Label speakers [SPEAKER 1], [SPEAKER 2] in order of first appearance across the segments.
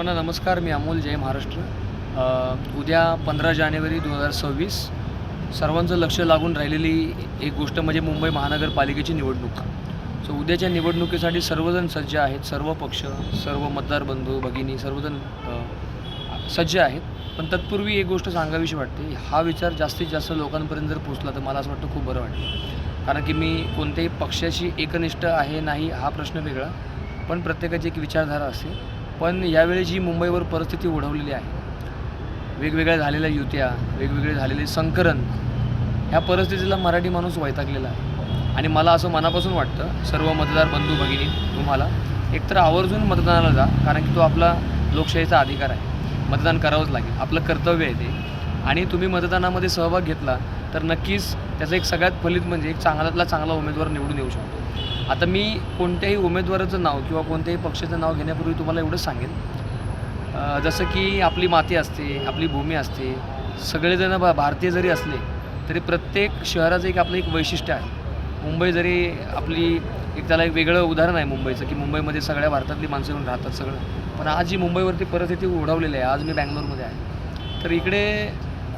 [SPEAKER 1] सर्वांना नमस्कार मी अमोल जय महाराष्ट्र. उद्या पंधरा जानेवारी दोन हजार सव्वीस सर्वांचं लक्ष लागून राहिलेली एक गोष्ट म्हणजे मुंबई महानगरपालिकेची निवडणूक. सो उद्याच्या निवडणुकीसाठी सर्वजण सज्ज आहेत सर्व पक्ष सर्व मतदार बंधू भगिनी सर्वजण सज्ज आहेत. पण तत्पूर्वी एक गोष्ट सांगावीशी वाटते हा विचार जास्तीत जास्त लोकांपर्यंत जर पोचला तर मला असं वाटतं खूप बरं वाटतं. कारण की मी कोणत्याही पक्षाशी एकनिष्ठ आहे नाही हा प्रश्न वेगळा. पण प्रत्येकाची एक विचारधारा असते. पण यावेळी जी मुंबईवर परिस्थिती ओढवलेली आहे वेगवेगळ्या झालेल्या युत्या वेगवेगळे झालेले संकरण ह्या परिस्थितीला मराठी माणूस वैतागलेला आहे. आणि मला असं मनापासून वाटतं सर्व मतदार बंधू भगिनी तुम्हाला एकतर आवर्जून मतदानाला जा कारण की तो आपला लोकशाहीचा अधिकार आहे. मतदान करावंच लागेल. आपलं कर्तव्य आहे ते. आणि तुम्ही मतदानामध्ये सहभाग घेतला तर नक्कीच त्याचं एक सगळ्यात फलित म्हणजे एक चांगल्यातला चांगला उमेदवार निवडून येऊ शकतो. आता मी कोणत्याही उमेदवाराचं नाव किंवा कोणत्याही पक्षाचं नाव घेण्यापूर्वी तुम्हाला एवढंच सांगेन. जसं की आपली माती असते आपली भूमी असते सगळेजण भा भारतीय जरी असले तरी प्रत्येक शहराचं एक आपलं एक वैशिष्ट्य आहे. मुंबई जरी आपली एक त्याला एक वेगळं उदाहरण आहे मुंबईचं की मुंबईमध्ये सगळ्या भारतातली माणसं येऊन राहतात सगळं. पण आज जी मुंबईवरती परिस्थिती ओढवलेली आहे आज मी बँगलोरमध्ये आहे तर इकडे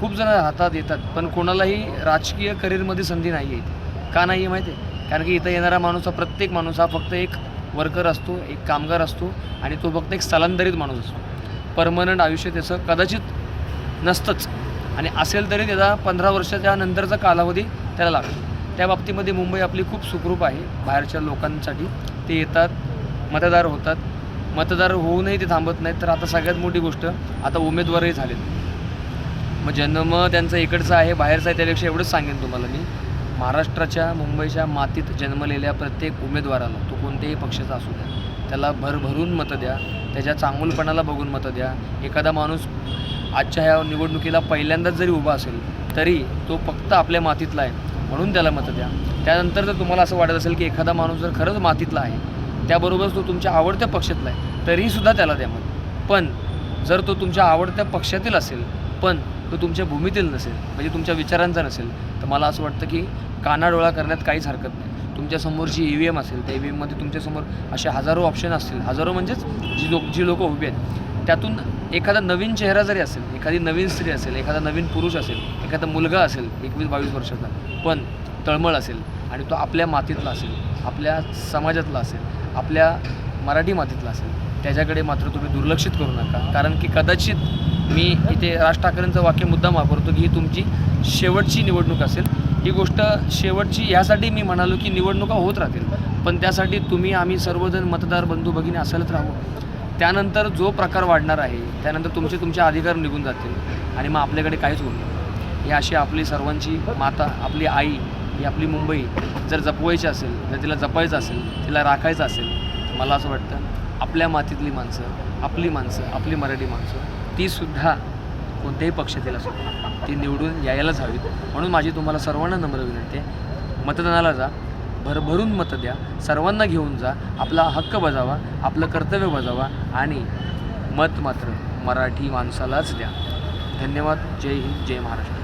[SPEAKER 1] खूप जण राहतात येतात पण कोणालाही राजकीय करिअरमध्ये संधी नाही आहे का नाही आहे माहिती आहे कारण की इथं येणारा माणूस हा प्रत्येक माणूस हा फक्त एक वर्कर असतो एक कामगार असतो आणि तो फक्त एक स्थलांतरित माणूस असतो. परमनंट आयुष्य त्याचं कदाचित नसतंच. आणि असेल तरी त्याचा पंधरा वर्षाच्या नंतरचा कालावधी त्याला लागतो. त्या बाबतीमध्ये मुंबई आपली खूप सुखरूप आहे. बाहेरच्या लोकांसाठी ते येतात मतदार होतात. मतदार होऊनही ते थांबत नाहीत. तर आता सगळ्यात मोठी गोष्ट आता उमेदवारही झालेत. मग जन्म त्यांचं इकडचा आहे बाहेरचं आहे त्यापेक्षा एवढंच सांगेन तुम्हाला मी. महाराष्ट्राच्या मुंबईच्या मातीत जन्मलेल्या प्रत्येक उमेदवाराला तो कोणत्याही पक्षाचा असू द्या त्याला भरभरून मतं द्या त्याच्या चांगुलपणाला बघून मतं द्या. एखादा माणूस आजच्या ह्या निवडणुकीला पहिल्यांदाच जरी उभा असेल तरी तो फक्त आपल्या मातीतला आहे म्हणून त्याला मतं द्या. त्यानंतर जर तुम्हाला असं वाटत असेल की एखादा माणूस जर खरंच मातीतला आहे त्याबरोबरच तो तुमच्या आवडत्या पक्षातला आहे तरीसुद्धा त्याला द्या मत. पण जर तो तुमच्या आवडत्या पक्षातील असेल पण तो तुमच्या भूमीतील नसेल म्हणजे तुमच्या विचारांचा नसेल तर मला असं वाटतं की कानाडोळा करण्यात काहीच हरकत नाही. तुमच्यासमोर जी ई व्ही एम असेल त्या ई व्ही एममध्ये तुमच्यासमोर असे हजारो ऑप्शन असतील. हजारो म्हणजेच जी लोक जी लोकं उभी आहेत. त्यातून एखादा नवीन चेहरा जरी असेल एखादी नवीन स्त्री असेल एखादा नवीन पुरुष असेल एखादा मुलगा असेल एकवीस बावीस वर्षाचा पण तळमळ असेल आणि तो आपल्या मातीतला असेल आपल्या समाजातला असेल आपल्या मराठी मातीतला असेल त्याच्याकडे मात्र तुम्ही दुर्लक्षित करू नका. कारण की कदाचित मी इथे राज ठाकरेंचं वाक्य मुद्दाम वापरतो की ही तुमची शेवटची निवडणूक असेल. ही गोष्ट शेवटची यासाठी मी म्हणालो की निवडणुका होत राहतील. पण त्यासाठी तुम्ही आम्ही सर्वजण मतदार बंधू भगिनी असायलाच राहू त्यानंतर जो प्रकार वाढणार आहे त्यानंतर तुमचे तुमचे अधिकार निघून जातील. आणि मग आपल्याकडे काहीच होत ही अशी आपली सर्वांची माता आपली आई ही आपली मुंबई जर जपवायची असेल जर तिला जपायचं असेल तिला राखायचं असेल तर मला असं वाटतं आपल्या मातीतली माणसं आपली माणसं आपली मराठी माणसं तीसुद्धा कोणत्याही पक्षातील असो ती निवडून यायलाच हवीत. म्हणून माझी तुम्हाला सर्वांना नम्र विनंती आहे. मतदानाला जा. भरभरून मतं द्या. सर्वांना घेऊन जा. आपला हक्क बजावा. आपलं कर्तव्य बजावा. आणि मत मात्र मराठी माणसालाच द्या. धन्यवाद. जय हिंद. जय महाराष्ट्र.